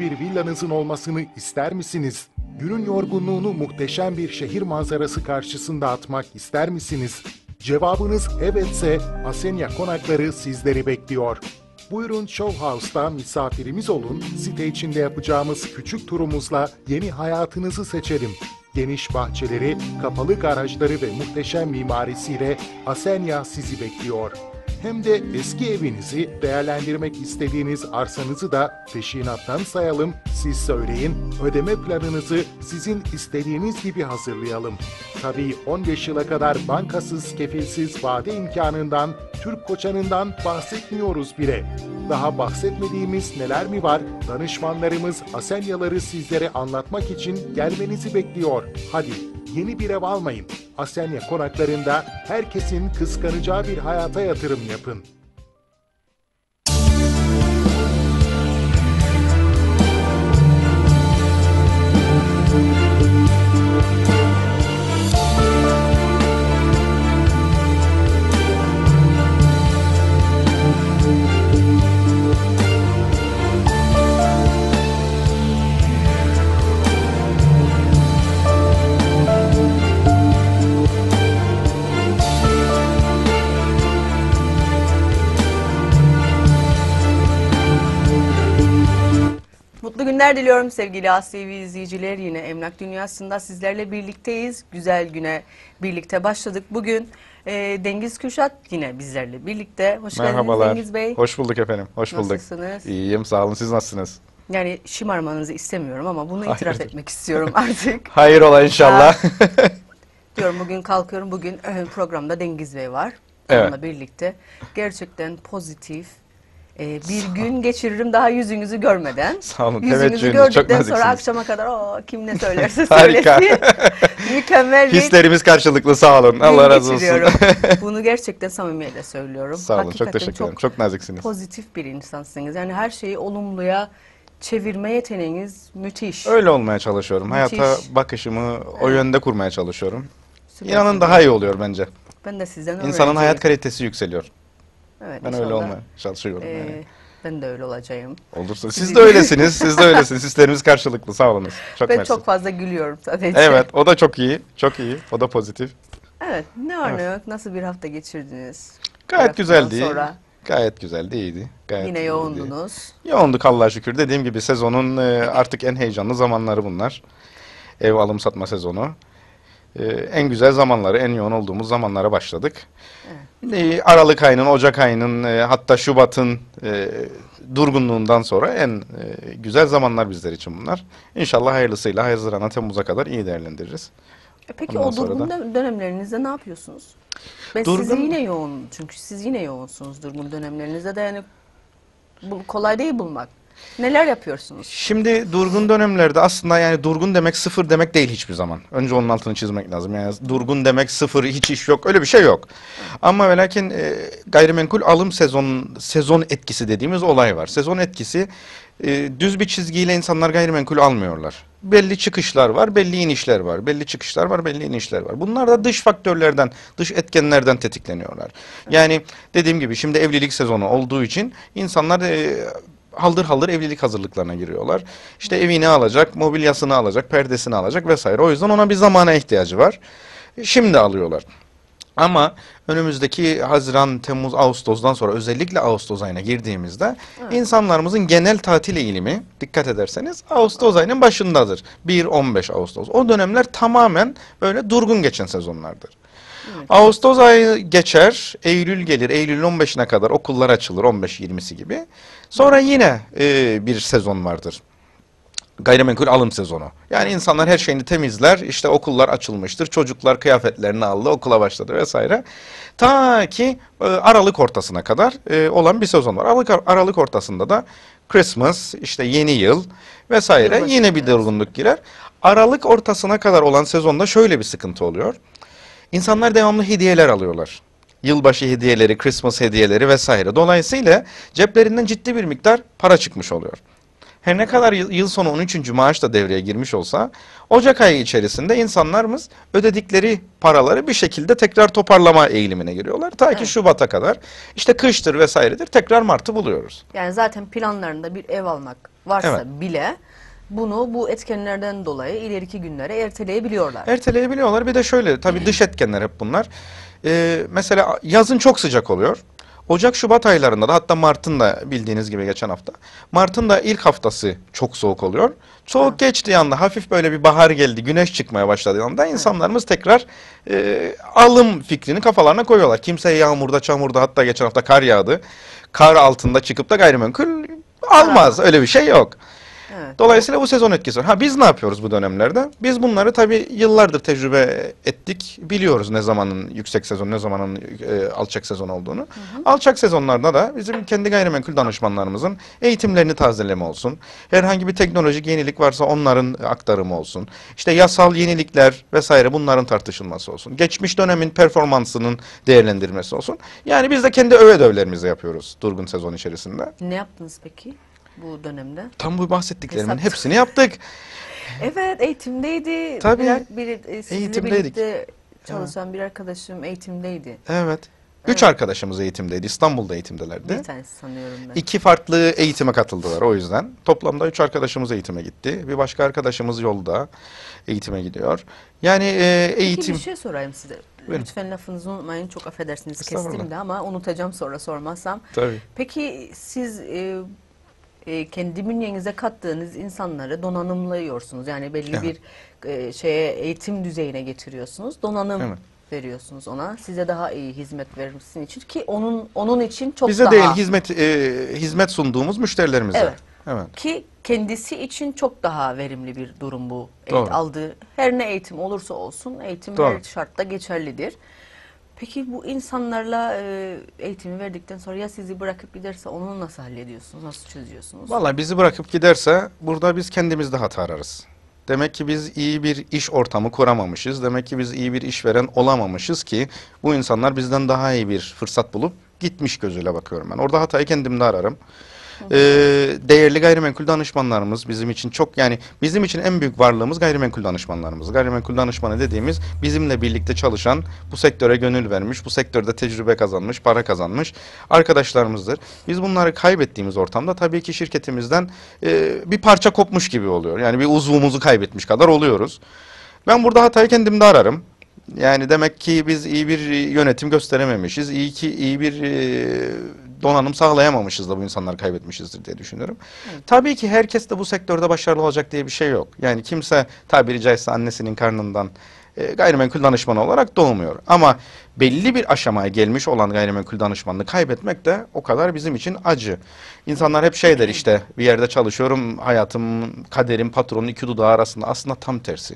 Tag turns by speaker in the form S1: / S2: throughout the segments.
S1: bir villanızın olmasını ister misiniz? Günün yorgunluğunu muhteşem bir şehir manzarası karşısında atmak ister misiniz? Cevabınız evetse Asenya Konakları sizleri bekliyor. Buyurun Show House'da misafirimiz olun. Site içinde yapacağımız küçük turumuzla yeni hayatınızı seçelim. Geniş bahçeleri, kapalı garajları ve muhteşem mimarisiyle Asenya sizi bekliyor. Hem de eski evinizi değerlendirmek istediğiniz arsanızı da peşinattan sayalım, siz söyleyin, ödeme planınızı sizin istediğiniz gibi hazırlayalım. Tabii 15 yıla kadar bankasız, kefilsiz vade imkanından, Türk koçanından bahsetmiyoruz bile. Daha bahsetmediğimiz neler mi var? Danışmanlarımız Asenyaları sizlere anlatmak için gelmenizi bekliyor. Hadi yeni bir ev almayın. Asenya konaklarında herkesin kıskanacağı bir hayata yatırım yapın.
S2: Günler diliyorum sevgili ASTV izleyiciler. Yine Emlak Dünyası'nda sizlerle birlikteyiz. Güzel güne birlikte başladık. Bugün e, Dengiz Kürşat yine bizlerle birlikte. Hoş
S3: Merhabalar.
S2: geldiniz Dengiz Bey.
S3: Hoş bulduk efendim. Hoş bulduk.
S2: Nasılsınız?
S3: İyiyim. Sağ olun. Siz nasılsınız?
S2: Yani şımarmanızı istemiyorum ama bunu itiraf
S3: Hayırdır.
S2: etmek istiyorum artık.
S3: Hayır ola inşallah.
S2: Diyorum bugün kalkıyorum. Bugün e, programda Dengiz Bey var.
S3: Evet.
S2: Onunla birlikte. Gerçekten pozitif e, bir gün geçiririm daha yüzünüzü görmeden.
S3: Sağ olun.
S2: Yüzünüzü
S3: çok
S2: gördükten sonra akşama kadar o kim ne söylerse
S3: Harika.
S2: söylesin. Mükemmel bir
S3: Hislerimiz karşılıklı. Sağ olun. Allah razı olsun.
S2: Bunu gerçekten samimiyetle söylüyorum.
S3: Sağ olun.
S2: Hakikaten
S3: çok teşekkür ederim. Çok naziksiniz.
S2: pozitif bir insansınız. Yani her şeyi olumluya çevirme yeteneğiniz müthiş.
S3: Öyle olmaya çalışıyorum.
S2: Müthiş.
S3: Hayata bakışımı o yönde kurmaya çalışıyorum.
S2: Süpersiniz.
S3: İnanın daha iyi oluyor bence.
S2: Ben de sizden
S3: İnsanın
S2: öğreneceğim.
S3: hayat kalitesi yükseliyor.
S2: Evet,
S3: Ben öyle olmaya çalışıyorum.
S2: e,
S3: yani.
S2: ben de öyle olacağım.
S3: Olursa. Siz de öylesiniz. Siz de öylesiniz. Hislerimiz karşılıklı. Sağ olunuz. Çok
S2: ben
S3: mersi.
S2: çok fazla gülüyorum sadece.
S3: Evet. O da çok iyi. Çok iyi. O da pozitif.
S2: Evet. Ne var ne yok? Nasıl bir hafta geçirdiniz?
S3: Gayet güzeldi.
S2: Sonra
S3: Gayet güzeldi. iyiydi. Gayet
S2: yine
S3: iyiydi.
S2: yoğundunuz.
S3: Yoğunduk Allah'a şükür. Dediğim gibi sezonun e, artık en heyecanlı zamanları bunlar. Ev alım satma sezonu. E, en güzel zamanları, en yoğun olduğumuz zamanlara başladık. E, Aralık ayının, Ocak ayının, e, hatta Şubat'ın e, durgunluğundan sonra en e, güzel zamanlar bizler için bunlar. İnşallah hayırlısıyla Haziran'a, Temmuz'a kadar iyi değerlendiririz.
S2: E peki
S3: Ondan
S2: o durgun
S3: da-
S2: dö- dönemlerinizde ne yapıyorsunuz? Ben sizi
S3: Durgun-
S2: yine yoğun çünkü siz yine yoğunsunuz durgun dönemlerinizde de yani bu kolay değil bulmak. Neler yapıyorsunuz?
S3: Şimdi durgun dönemlerde aslında yani durgun demek sıfır demek değil hiçbir zaman. Önce onun altını çizmek lazım. Yani durgun demek sıfır hiç iş yok öyle bir şey yok. Ama ve lakin e, gayrimenkul alım sezon sezon etkisi dediğimiz olay var. Sezon etkisi e, düz bir çizgiyle insanlar gayrimenkul almıyorlar. Belli çıkışlar var, belli inişler var. Belli çıkışlar var, belli inişler var. Bunlar da dış faktörlerden, dış etkenlerden tetikleniyorlar. Yani dediğim gibi şimdi evlilik sezonu olduğu için insanlar e, haldır haldır evlilik hazırlıklarına giriyorlar. İşte evini alacak, mobilyasını alacak, perdesini alacak vesaire. O yüzden ona bir zamana ihtiyacı var. Şimdi alıyorlar. Ama önümüzdeki Haziran, Temmuz, Ağustos'dan sonra özellikle Ağustos ayına girdiğimizde insanlarımızın genel tatil eğilimi dikkat ederseniz Ağustos ayının başındadır. 1-15 Ağustos. O dönemler tamamen böyle durgun geçen sezonlardır. Ağustos ayı geçer, Eylül gelir. Eylül'ün 15'ine kadar okullar açılır, 15-20'si gibi. Sonra yine e, bir sezon vardır. Gayrimenkul alım sezonu. Yani insanlar her şeyini temizler, işte okullar açılmıştır, çocuklar kıyafetlerini aldı, okula başladı vesaire. Ta ki e, Aralık ortasına kadar e, olan bir sezon var. Aralık, Aralık ortasında da Christmas, işte yeni yıl vesaire yine bir durgunluk girer. Aralık ortasına kadar olan sezonda şöyle bir sıkıntı oluyor. İnsanlar devamlı hediyeler alıyorlar. Yılbaşı hediyeleri, Christmas hediyeleri vesaire. Dolayısıyla ceplerinden ciddi bir miktar para çıkmış oluyor. Her ne kadar yıl, sonu 13. maaş da devreye girmiş olsa Ocak ayı içerisinde insanlarımız ödedikleri paraları bir şekilde tekrar toparlama eğilimine giriyorlar. Ta ki
S2: Evet.
S3: Şubat'a kadar işte kıştır vesairedir tekrar Mart'ı buluyoruz.
S2: Yani zaten planlarında bir ev almak varsa
S3: Evet.
S2: bile bunu bu etkenlerden dolayı ileriki günlere erteleyebiliyorlar.
S3: Erteleyebiliyorlar. Bir de şöyle tabii dış etkenler hep bunlar. Ee, mesela yazın çok sıcak oluyor. Ocak Şubat aylarında da hatta Mart'ın da bildiğiniz gibi geçen hafta. Mart'ın da ilk haftası çok soğuk oluyor. Soğuk geçtiği anda hafif böyle bir bahar geldi, güneş çıkmaya başladığı anda insanlarımız tekrar e, alım fikrini kafalarına koyuyorlar. Kimse yağmurda, çamurda hatta geçen hafta kar yağdı. Kar altında çıkıp da gayrimenkul almaz. Öyle bir şey yok.
S2: Evet.
S3: Dolayısıyla bu sezon etkisi var. Ha biz ne yapıyoruz bu dönemlerde? Biz bunları tabii yıllardır tecrübe ettik. Biliyoruz ne zamanın yüksek sezon, ne zamanın e, alçak sezon olduğunu. Alçak sezonlarda da bizim kendi gayrimenkul danışmanlarımızın eğitimlerini tazeleme olsun. Herhangi bir teknolojik yenilik varsa onların aktarımı olsun. İşte yasal yenilikler vesaire bunların tartışılması olsun. Geçmiş dönemin performansının değerlendirmesi olsun. Yani biz de kendi öve ödevlerimizi yapıyoruz durgun sezon içerisinde.
S2: Ne yaptınız peki bu dönemde?
S3: Tam bu bahsettiklerimin
S2: Hesap-
S3: hepsini yaptık.
S2: Evet eğitimdeydi.
S3: Tabii.
S2: Bir, bir, e, sizinle
S3: Eğitimdeydik.
S2: birlikte çalışan bir arkadaşım eğitimdeydi.
S3: Evet. Üç arkadaşımız eğitimdeydi. İstanbul'da eğitimdelerdi.
S2: Bir tanesi sanıyorum ben.
S3: İki farklı eğitime katıldılar o yüzden. Toplamda üç arkadaşımız eğitime gitti. Bir başka arkadaşımız yolda eğitime gidiyor. Yani e,
S2: Peki
S3: eğitim...
S2: bir şey sorayım size.
S3: Buyurun.
S2: Lütfen lafınızı unutmayın. Çok affedersiniz kestim de ama unutacağım sonra sormazsam.
S3: Tabii.
S2: Peki siz e, e, kendi bünyenize kattığınız insanları donanımlıyorsunuz. Yani belli
S3: Evet.
S2: bir e, şeye eğitim düzeyine getiriyorsunuz. Donanım
S3: Evet.
S2: veriyorsunuz ona. Size daha iyi hizmet vermesi için ki onun onun için çok
S3: Bize
S2: daha
S3: değil hizmet e, hizmet sunduğumuz müşterilerimize.
S2: Evet.
S3: Evet.
S2: ki kendisi için çok daha verimli bir durum bu. Eğit-
S3: Doğru.
S2: aldığı her ne eğitim olursa olsun eğitim
S3: Doğru.
S2: her şartta geçerlidir. Peki bu insanlarla e, eğitimi verdikten sonra ya sizi bırakıp giderse onu nasıl hallediyorsunuz? Nasıl çözüyorsunuz?
S3: Vallahi bizi bırakıp giderse burada biz kendimizde hata ararız. Demek ki biz iyi bir iş ortamı kuramamışız. Demek ki biz iyi bir işveren olamamışız ki bu insanlar bizden daha iyi bir fırsat bulup gitmiş gözüyle bakıyorum ben. Orada hatayı kendimde ararım. Ee, değerli gayrimenkul danışmanlarımız bizim için çok yani bizim için en büyük varlığımız gayrimenkul danışmanlarımız. Gayrimenkul danışmanı dediğimiz bizimle birlikte çalışan, bu sektöre gönül vermiş, bu sektörde tecrübe kazanmış, para kazanmış arkadaşlarımızdır. Biz bunları kaybettiğimiz ortamda tabii ki şirketimizden e, bir parça kopmuş gibi oluyor. Yani bir uzvumuzu kaybetmiş kadar oluyoruz. Ben burada hatayı kendimde ararım. Yani demek ki biz iyi bir yönetim gösterememişiz. İyi ki iyi bir e, donanım sağlayamamışız da bu insanları kaybetmişizdir diye düşünüyorum. Tabii ki herkes de bu sektörde başarılı olacak diye bir şey yok. Yani kimse tabiri caizse annesinin karnından e, gayrimenkul danışmanı olarak doğmuyor. Ama belli bir aşamaya gelmiş olan gayrimenkul danışmanını kaybetmek de o kadar bizim için acı. İnsanlar hep şey der işte bir yerde çalışıyorum hayatım, kaderim, patronun iki dudağı arasında aslında tam tersi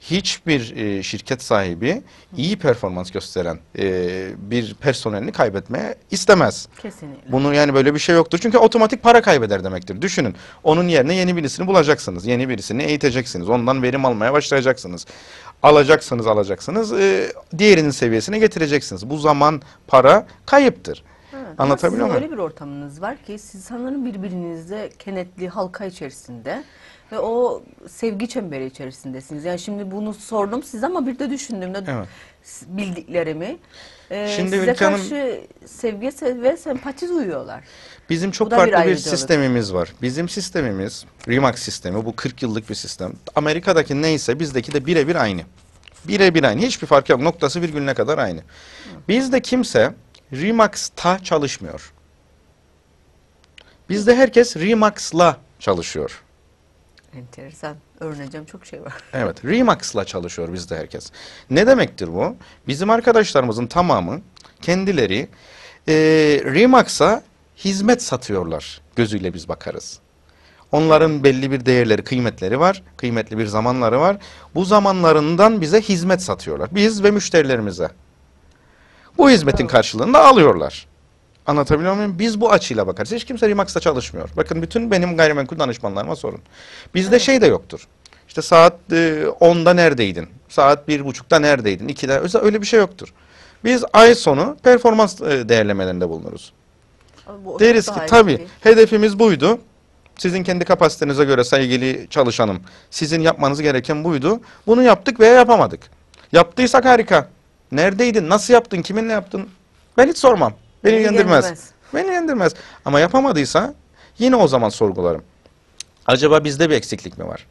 S3: hiçbir e, şirket sahibi iyi performans gösteren e, bir personelini kaybetmeye istemez.
S2: Kesinlikle.
S3: Bunu yani böyle bir şey yoktur. Çünkü otomatik para kaybeder demektir. Düşünün. Onun yerine yeni birisini bulacaksınız. Yeni birisini eğiteceksiniz. Ondan verim almaya başlayacaksınız. Alacaksınız, alacaksınız. e, diğerinin seviyesine getireceksiniz. Bu zaman, para kayıptır. Anlatabiliyor muyum?
S2: öyle bir ortamınız var ki siz sanırım birbirinizle kenetli halka içerisinde ve o sevgi çemberi içerisindesiniz. Yani şimdi bunu sordum size ama bir de düşündüğümde
S3: Evet.
S2: bildiklerimi e,
S3: Şimdi
S2: size
S3: Ülke Hanım-
S2: karşı sevgi se- ve sempati duyuyorlar.
S3: Bizim çok
S2: bir
S3: farklı bir,
S2: ayrıcalık.
S3: sistemimiz var. Bizim sistemimiz Remax sistemi bu 40 yıllık bir sistem. Amerika'daki neyse bizdeki de birebir aynı. Birebir aynı. Hiçbir fark yok. Noktası virgülüne kadar aynı. Bizde kimse Remax'ta çalışmıyor. Bizde herkes Remax'la çalışıyor.
S2: Enteresan. Öğreneceğim çok şey var.
S3: Evet, Remax'la çalışıyor bizde herkes. Ne demektir bu? Bizim arkadaşlarımızın tamamı kendileri e, Remax'a hizmet satıyorlar gözüyle biz bakarız. Onların belli bir değerleri, kıymetleri var. Kıymetli bir zamanları var. Bu zamanlarından bize hizmet satıyorlar. Biz ve müşterilerimize. Bu hizmetin karşılığında alıyorlar. Anlatabiliyor muyum? Biz bu açıyla bakarız. Hiç kimse Remax'ta çalışmıyor. Bakın bütün benim gayrimenkul danışmanlarıma sorun. Bizde şey de yoktur. İşte saat e, 10'da neredeydin? Saat 1.30'da neredeydin? 2'de öyle, bir şey yoktur. Biz ay sonu performans e, değerlemelerinde bulunuruz.
S2: Bu
S3: Deriz ki tabii
S2: bir-
S3: hedefimiz buydu. Sizin kendi kapasitenize göre sevgili çalışanım. Sizin yapmanız gereken buydu. Bunu yaptık veya yapamadık. Yaptıysak harika. Neredeydin? Nasıl yaptın? Kiminle yaptın? Ben hiç sormam. Beni
S2: Beni ilgilendirmez.
S3: Beni ilgilendirmez. Ama yapamadıysa yine o zaman sorgularım. Acaba bizde bir eksiklik mi var?